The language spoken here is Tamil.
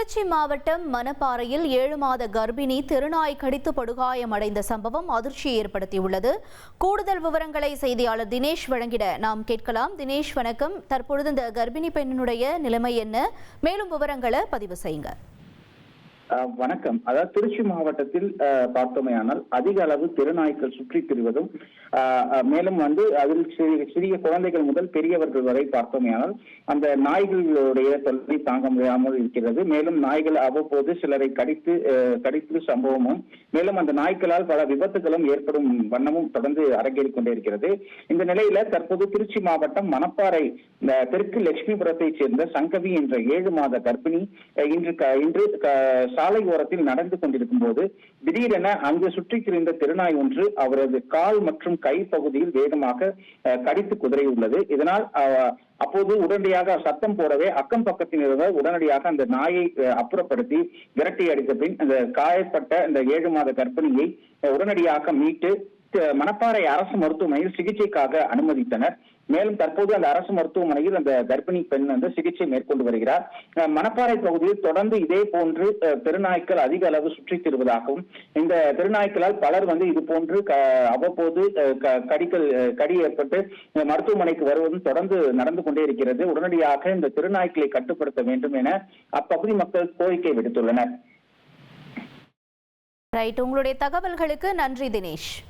திருச்சி மாவட்டம் மணப்பாறையில் ஏழு மாத கர்ப்பிணி திருநாய் கடித்து படுகாயமடைந்த சம்பவம் அதிர்ச்சியை ஏற்படுத்தியுள்ளது. கூடுதல் விவரங்களை செய்தியாளர் தினேஷ் வழங்கிட நாம் கேட்கலாம். தினேஷ் வணக்கம். தற்பொழுது இந்த கர்ப்பிணி பெண்ணினுடைய நிலைமை என்ன? மேலும் விவரங்களை பதிவு செய்யுங்க வணக்கம். அதாவது திருச்சி மாவட்டத்தில் பார்த்தோமையானால் பார்த்தோமேயானால் அதிக அளவு திருநாய்க்கள் சுற்றித் திரிவதும் மேலும் வந்து அதில் சிறிய சிறிய குழந்தைகள் முதல் பெரியவர்கள் வரை பார்த்தோமேயானால் அந்த நாய்களுடைய தொல்லை தாங்க முடியாமல் இருக்கிறது. மேலும் நாய்கள் அவ்வப்போது சிலரை கடித்து கடித்து சம்பவமும் மேலும் அந்த நாய்களால் பல விபத்துகளும் ஏற்படும் வண்ணமும் தொடர்ந்து அரங்கேறிக் கொண்டே இருக்கிறது. இந்த நிலையில தற்போது திருச்சி மாவட்டம் மணப்பாறை இந்த தெற்கு லட்சுமிபுரத்தைச் சேர்ந்த சங்கவி என்ற ஏழு மாத கர்ப்பிணி இன்று க- இன்று சாலை ஓரத்தில் நடந்து கொண்டிருக்கும் போது திடீரென அங்கு சுற்றி திரிந்த திருநாய் ஒன்று அவரது கால் மற்றும் கை பகுதியில் வேகமாக கடித்து குதிரை உள்ளது. இதனால் அப்போது உடனடியாக சத்தம் போடவே அக்கம் பக்கத்தில் இருந்தவர் உடனடியாக அந்த நாயை அப்புறப்படுத்தி விரட்டி அடித்த பின் அந்த காயப்பட்ட அந்த ஏழு மாத கர்ப்பிணியை உடனடியாக மீட்டு மணப்பாறை அரசு மருத்துவமனையில் சிகிச்சைக்காக அனுமதித்தனர். மேலும் தற்போது அந்த அரசு மருத்துவமனையில் அந்த கர்ப்பிணி பெண் வந்து சிகிச்சை மேற்கொண்டு வருகிறார். மணப்பாறை பகுதியில் தொடர்ந்து இதே போன்று பெருநாய்க்கள் அதிக அளவு சுற்றித் திருவதாகவும் இந்த பெருநாய்க்களால் பலர் வந்து இது போன்று க- அவ்வப்போது கடிகள் கடி ஏற்பட்டு மருத்துவமனைக்கு வருவதும் தொடர்ந்து நடந்து கொண்டே இருக்கிறது. உடனடியாக இந்த தெருநாய்க்களை கட்டுப்படுத்த வேண்டும் என அப்பகுதி மக்கள் கோரிக்கை விடுத்துள்ளனர். ரைட் உங்களுடைய தகவல்களுக்கு நன்றி தினேஷ்.